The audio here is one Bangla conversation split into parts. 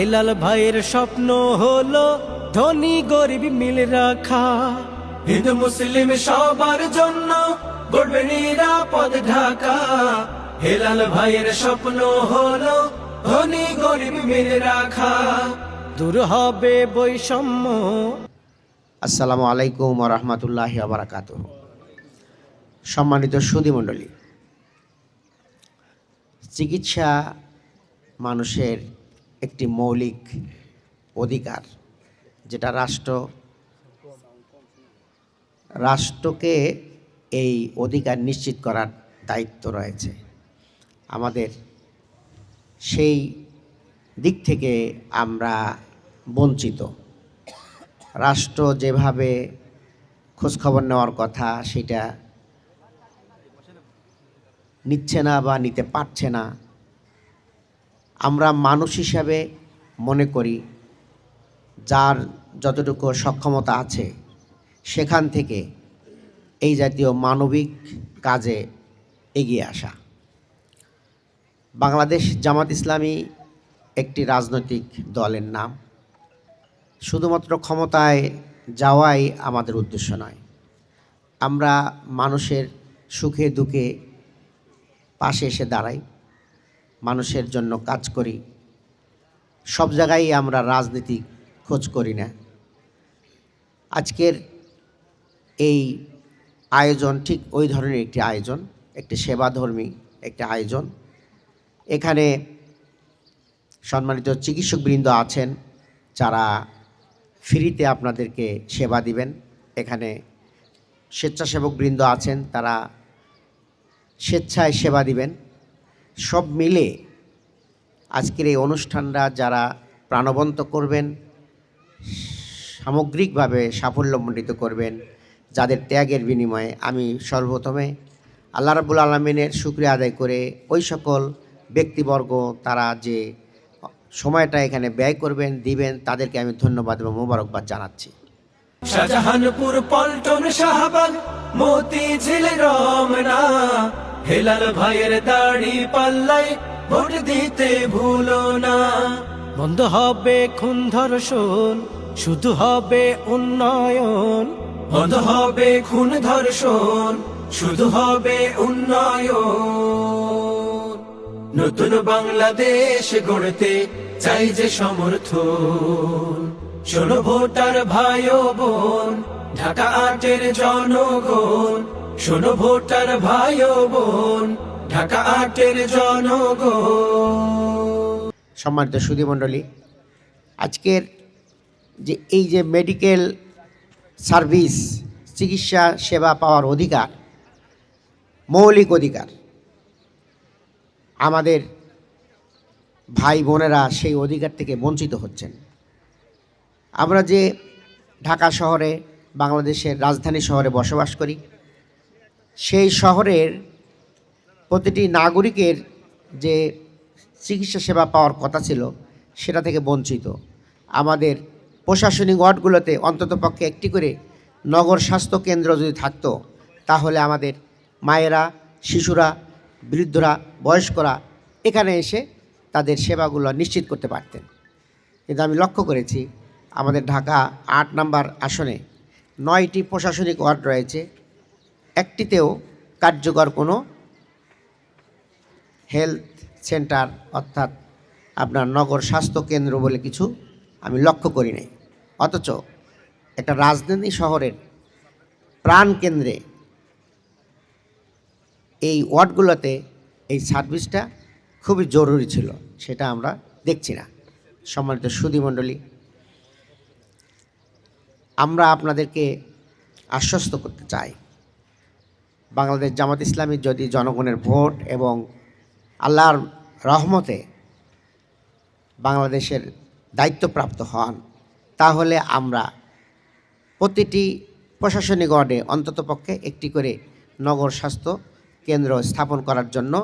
হেলাল ভাইয়ের স্বপ্ন হলো ধনী গরিব মিল রাখা। হিন্দু, মুসলিম সবার জন্য গড়বে নিরাপদ ঢাকা। হেলাল ভাইয়ের স্বপ্ন হলো ধনী গরিব মিল রাখা। দূর হবে বৈষম্য। আসসালামু আলাইকুম রহমতুল্লাহ আবরাকাত সম্মানিত সুদীমণ্ডলী চিকিৎসা মানুষের একটি মৌলিক অধিকার, যেটা রাষ্ট্র। রাষ্ট্রকে এই অধিকার নিশ্চিত করার দায়িত্ব রয়েছে। আমাদের সেই দিক থেকে আমরা বঞ্চিত। রাষ্ট্র যেভাবে খোঁজখবর নেওয়ার কথা, সেটা নিচ্ছে না বা নিতে পারছে না। আমরা মানুষ হিসাবে মনে করি, যার যতটুকু সক্ষমতা আছে, সেখান থেকে এই জাতীয় মানবিক কাজে এগিয়ে আসা। বাংলাদেশ জামাত ইসলামী একটি রাজনৈতিক দলের নাম। শুধুমাত্র ক্ষমতায় যাওয়াই আমাদের উদ্দেশ্য নয়। আমরা মানুষের সুখে দুঃখে পাশে এসে দাঁড়াই। মানুষের জন্য কাজ করি। সব জায়গায় আমরা রাজনীতি খোঁজ করি না। আজকের এই আয়োজন ঠিক ওই ধরনের একটি আয়োজন, একটি সেবাধর্মী একটি আয়োজন। এখানে সম্মানিত চিকিৎসকবৃন্দ আছেন, যারা ফ্রিতে আপনাদেরকে সেবা দিবেন। এখানে স্বেচ্ছাসেবক বৃন্দ আছেন, তারা স্বেচ্ছায় সেবা দিবেন। সব মিলে আজকের এই অনুষ্ঠানটা যারা প্রাণবন্ত করবেন, সামগ্রিকভাবে সাফল্যমণ্ডিত করবেন, যাদের ত্যাগের বিনিময়ে আমি সর্বপ্রথমে আল্লাহ রাবুল আলমিনের শুক্রিয়া আদায় করে ওই সকল ব্যক্তিবর্গ, তারা যে সময়টা এখানে ব্যয় করবেন, দিবেন, তাদেরকে আমি ধন্যবাদ এবং মোবারকবাদ জানাচ্ছি। শাহজাহানপুর পল্টন শাহবাগ মতি রমনা। হেলাল ভাইয়ের দাড়ি পাল্লাই ভোট দিতে ভুলো না। বন্ধ হবে খুন ধর্ষণ, শুধু হবে উন্নয়ন। বন্ধ হবে খুন ধর্ষণ, শুধু হবে উন্নয়ন। নতুন বাংলাদেশ গড়তে চাই যে সমর্থন। শোনো ভোটার ভাই বোন, ঢাকা আটের জনগণ শোনো ভোটার ভাই বোন, ঢাকা আটের জনগণ। সম্মানিত সুধীমণ্ডলী আজকের যে এই যে মেডিকেল সার্ভিস, চিকিৎসা সেবা পাওয়ার অধিকার, মৌলিক অধিকার, আমাদের ভাই বোনেরা সেই অধিকার থেকে বঞ্চিত হচ্ছেন। আমরা যে ঢাকা শহরে, বাংলাদেশের রাজধানী শহরে বসবাস করি সেই শহরের প্রতিটি নাগরিকের যে চিকিৎসা সেবা পাওয়ার কথা ছিল, সেটা থেকে বঞ্চিত। আমাদের প্রশাসনিক ওয়ার্ডগুলোতে অন্ততপক্ষে একটি করে নগর স্বাস্থ্য কেন্দ্র যদি থাকত, তাহলে আমাদের মায়েরা, শিশুরা, বৃদ্ধরা, বয়স্করা এখানে এসে তাদের সেবাগুলো নিশ্চিত করতে পারতেন। কিন্তু আমি লক্ষ্য করেছি, আমাদের ঢাকা আট নাম্বার আসনে নয়টি প্রশাসনিক ওয়ার্ড রয়েছে। একটিতেও কার্যকর কোনো হেলথ সেন্টার অর্থাৎ আপনার নগর স্বাস্থ্য কেন্দ্র বলে কিছু আমি লক্ষ্য করি নাই। অথচ একটা রাজধানী শহরের প্রাণ কেন্দ্রে এই ওয়ার্ডগুলোতে এই সার্ভিসটা খুবই জরুরি ছিল, সেটা আমরা দেখছি না। সম্মানিত সুধীমণ্ডলী, আমরা আপনাদেরকে আশ্বস্ত করতে চাই। বাংলাদেশ জামাত ইসলামী যদি জনগণের ভোট এবং আল্লাহর রহমতে বাংলাদেশের দায়িত্বপ্রাপ্ত হন, তাহলে আমরা প্রতিটি প্রশাসনিক ওয়ার্ডে অন্ততপক্ষে একটি করে নগর স্বাস্থ্য কেন্দ্র স্থাপন করার জন্য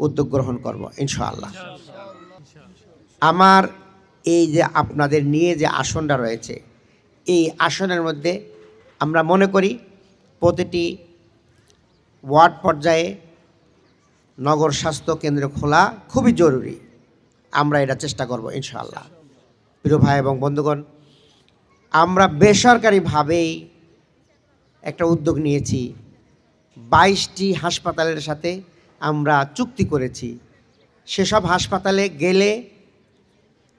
উদ্যোগ গ্রহণ করব, ইনশাআল্লাহ। আমার এই যে আপনাদের নিয়ে যে আসনটা রয়েছে, এই আসনের মধ্যে আমরা মনে করি প্রতিটি ওয়ার্ড পর্যায়ে নগর স্বাস্থ্য কেন্দ্র খোলা খুবই জরুরি। আমরা এটা চেষ্টা করব ইনশাআল্লাহ। প্রিয় ভাই এবং বন্ধুগণ, আমরা বেসরকারিভাবেই একটা উদ্যোগ নিয়েছি। বাইশটি হাসপাতালের সাথে আমরা চুক্তি করেছি। সেসব হাসপাতালে গেলে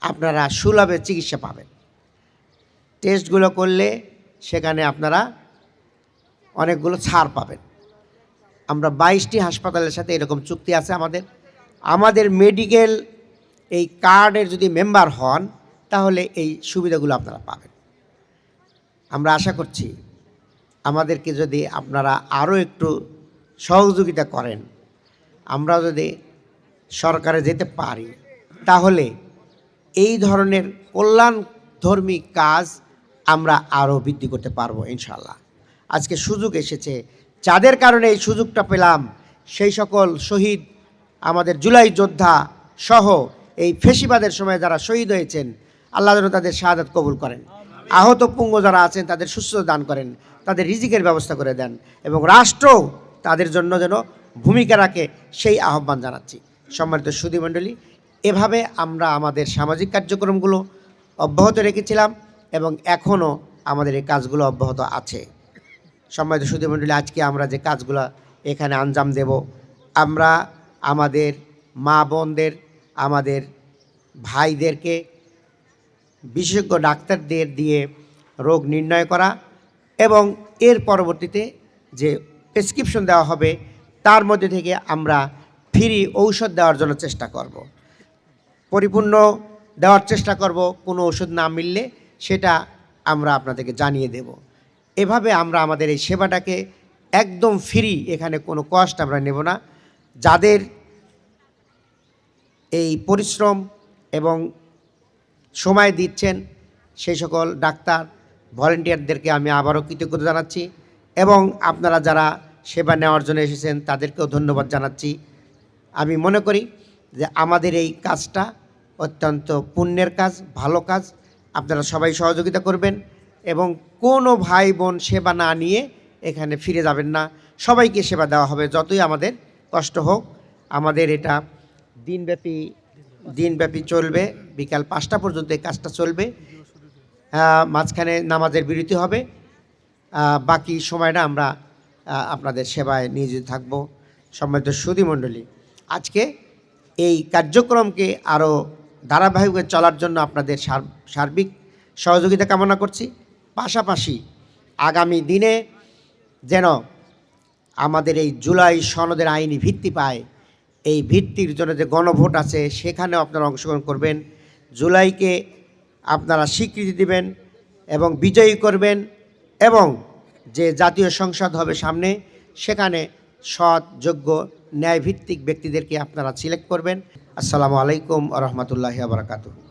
আপনারা সুলভে চিকিৎসা পাবেন। টেস্টগুলো করলে সেখানে আপনারা অনেকগুলো ছাড় পাবেন। আমরা বাইশটি হাসপাতালের সাথে এরকম চুক্তি আছে আমাদের। আমাদের মেডিকেল এই কার্ডের যদি মেম্বার হন, তাহলে এই সুবিধাগুলো আপনারা পাবেন। আমরা আশা করছি আমাদেরকে যদি আপনারা আরও একটু সহযোগিতা করেন, আমরা যদি সরকারে যেতে পারি, তাহলে এই ধরনের কল্যাণধর্মী কাজ আমরা আরও বৃদ্ধি করতে পারব ইনশাল্লাহ আজকে সুযোগ এসেছে যাদের কারণে এই সুযোগটা পেলাম, সেই সকল শহীদ, আমাদের জুলাই যোদ্ধা সহ এই ফেসিবাদের সময় যারা শহীদ হয়েছেন, আল্লাহ যেন তাদের শাহাদাত কবুল করেন। আহত পুঙ্গ যারা আছেন, তাদের সুস্থ দান করেন, তাদের রিজিকের ব্যবস্থা করে দেন এবং রাষ্ট্র তাদের জন্য যেন ভূমিকা রাখে, সেই আহ্বান জানাচ্ছি। সম্মানিত সুধীমণ্ডলী এভাবে আমরা আমাদের সামাজিক কার্যক্রমগুলো অব্যাহত রেখেছিলাম এবং এখনও আমাদের এই কাজগুলো অব্যাহত আছে। সম্মানিত সুধীমণ্ডলী আজকে আমরা যে কাজগুলো এখানে আঞ্জাম দেব, আমরা আমাদের মা বোনদের, আমাদের ভাইদেরকে, বিশেষজ্ঞ ডাক্তারদের দিয়ে রোগ নির্ণয় করা এবং এর পরবর্তীতে যে প্রেসক্রিপশন দেওয়া হবে, তার মধ্যে থেকে আমরা ফ্রি ঔষধ দেওয়ার জন্য চেষ্টা করব। পরিপূর্ণ দেওয়ার চেষ্টা করব, কোনো ওষুধ না মিললে, সেটা আমরা আপনাদেরকে জানিয়ে দেব এভাবে আমরা আমাদের এই সেবাটাকে একদম ফ্রি এখানে কোনো কষ্ট আমরা নেব না। যাদের এই পরিশ্রম এবং সময় দিচ্ছেন সেই সকল ডাক্তার, ভলেন্টিয়ারদেরকে আমি আবারও কৃতজ্ঞতা জানাচ্ছি এবং আপনারা যারা সেবা নেওয়ার জন্য এসেছেন তাদেরকেও ধন্যবাদ জানাচ্ছি। আমি মনে করি যে আমাদের এই কাজটা অত্যন্ত পুণ্যের কাজ, ভালো কাজ। আপনারা সবাই সহযোগিতা করবেন। এবং কোনো ভাই বোন সেবা না নিয়ে এখানে ফিরে যাবেন না। সবাইকে সেবা দেওয়া হবে যতই আমাদের কষ্ট হোক। আমাদের এটা দিনব্যাপী দিনব্যাপী চলবে। বিকাল পাঁচটা পর্যন্ত এই কাজটা চলবে। মাঝখানে নামাজের বিরতি হবে। বাকি সময়টা আমরা আপনাদের সেবায় নিয়োজিত থাকব। সম্মানিত সুদী মণ্ডলী আজকে এই কার্যক্রমকে আরও ধারাবাহিকভাবে চলার জন্য আপনাদের সার- সার্বিক সহযোগিতা কামনা করছি। পাশাপাশি আগামী দিনে যেন আমাদের এই জুলাই সনদের আইনি ভিত্তি পায়, এই ভিত্তির জন্য যে গণভোট আছে সেখানেও আপনারা অংশগ্রহণ করবেন। জুলাইকে আপনারা স্বীকৃতি দিবেন এবং বিজয়ী করবেন এবং যে জাতীয় সংসদ হবে সামনে, সেখানে সৎ, যোগ্য, ন্যায়ভিত্তিক ব্যক্তিদেরকে আপনারা সিলেক্ট করবেন। আসসালামু আলাইকুম রহমতুল্লাহি আবরাকাতুহ